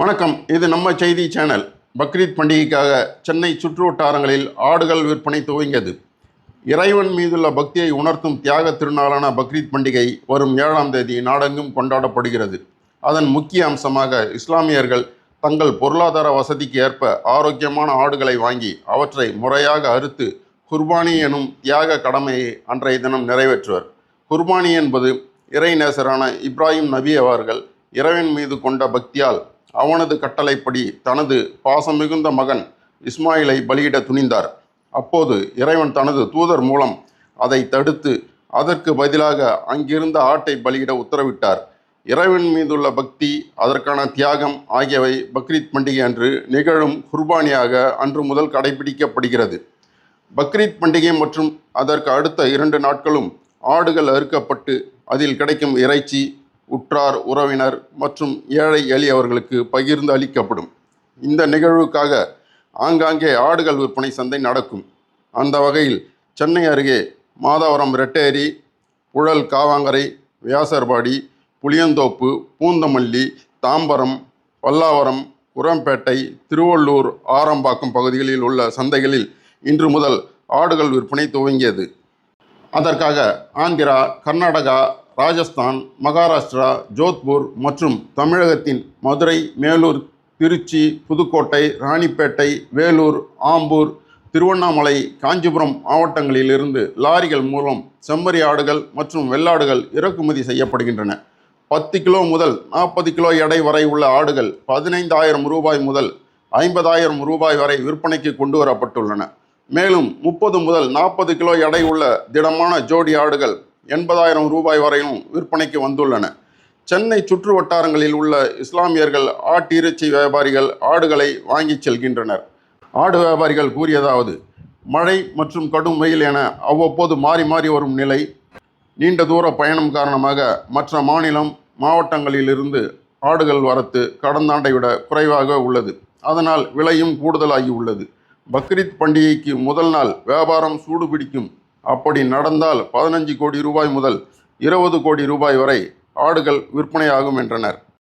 வணக்கம். இது நம்ம செய்தி சேனல். பக்ரீத் பண்டிகைக்காக சென்னை சுற்றுவட்டாரங்களில் ஆடுகள் விற்பனை துவங்கியது. இறைவன் மீதுள்ள பக்தியை உணர்த்தும் தியாக திருநாளான பக்ரீத் பண்டிகை வரும் ஏழாம் தேதி நாடெங்கும் கொண்டாடப்படுகிறது. அதன் முக்கிய அம்சமாக இஸ்லாமியர்கள் தங்கள் பொருளாதார வசதிக்கு ஏற்ப ஆரோக்கியமான ஆடுகளை வாங்கி அவற்றை முறையாக அறுத்து குர்பானி எனும் தியாக கடமையை அன்றைய தினம் நிறைவேற்றுவர். குர்பானி என்பது இறைநேசரான இப்ராஹிம் நபி அவர்கள் இறைவன் மீது கொண்ட பக்தியால் அவனது கட்டளைப்படி தனது பாசம் மிகுந்த மகன் இஸ்மாயிலை பலியிட துணிந்தார். அப்போது இறைவன் தனது தூதர் மூலம் அதை தடுத்து அதற்கு பதிலாக அங்கிருந்த ஆட்டை பலியிட உத்தரவிட்டார். இறைவன் மீதுள்ள பக்தி அதற்கான தியாகம் ஆகியவை பக்ரீத் பண்டிகை அன்று நிகழும் குர்பானியாக அன்று முதல் கடைபிடிக்கப்படுகிறது. பக்ரீத் பண்டிகை மற்றும் அதற்கு அடுத்த இரண்டு நாட்களும் ஆடுகள் அறுக்கப்பட்டு அதில் கிடைக்கும் இறைச்சி உற்றார் உறவினர் மற்றும் ஏழை எளியவர்களுக்கு பகிர்ந்து அளிக்கப்படும். இந்த நிகழ்வுக்காக ஆங்காங்கே ஆடுகள் விற்பனை சந்தை நடக்கும். அந்த வகையில் சென்னை அருகே மாதவரம் ரெட்டேரி புழல் காவாங்கரை வியாசர்பாடி புளியந்தோப்பு பூந்தமல்லி தாம்பரம் பல்லாவரம் உரம்பேட்டை திருவள்ளூர் ஆரம்பாக்கம் பகுதிகளில் உள்ள சந்தைகளில் இன்று முதல் ஆடுகள் விற்பனை துவங்கியது. அதற்காக ஆந்திரா கர்நாடகா ராஜஸ்தான் மகாராஷ்டிரா ஜோத்பூர் மற்றும் தமிழகத்தின் மதுரை மேலூர் திருச்சி புதுக்கோட்டை ராணிப்பேட்டை வேலூர் ஆம்பூர் திருவண்ணாமலை காஞ்சிபுரம் மாவட்டங்களிலிருந்து லாரிகள் மூலம் செம்மறி ஆடுகள் மற்றும் வெள்ளாடுகள் இறக்குமதி செய்யப்படுகின்றன. பத்து கிலோ முதல் நாற்பது கிலோ எடை வரை உள்ள ஆடுகள் பதினைந்தாயிரம் ரூபாய் முதல் ஐம்பதாயிரம் ரூபாய் வரை விற்பனைக்கு கொண்டு வரப்பட்டுள்ளன. மேலும் முப்பது முதல் நாற்பது கிலோ எடை உள்ள திடமான ஜோடி ஆடுகள் எண்பதாயிரம் ரூபாய் வரையும் விற்பனைக்கு வந்துள்ளன. சென்னை சுற்று வட்டாரங்களில் உள்ள இஸ்லாமியர்கள் ஆட்டிறைச்சி வியாபாரிகள் ஆடுகளை வாங்கிச் செல்கின்றனர். ஆடு வியாபாரிகள் கூறியதாவது மழை மற்றும் கடும் வெயில் என அவ்வப்போது மாறி மாறி வரும் நிலை நீண்ட தூர பயணம் காரணமாக மற்ற மாநிலம் மாவட்டங்களிலிருந்து ஆடுகள் வரத்து கடந்த ஆண்டை விட குறைவாக உள்ளது. அதனால் விலையும் கூடுதலாகி உள்ளது. பக்ரீத் பண்டிகைக்கு முதல் நாள் வியாபாரம் சூடு பிடிக்கும் அப்படி நடந்தால் பதினஞ்சு கோடி ரூபாய் முதல் இருபது கோடி ரூபாய் வரை ஆடுகள் விற்பனையாகும் என்றனர்.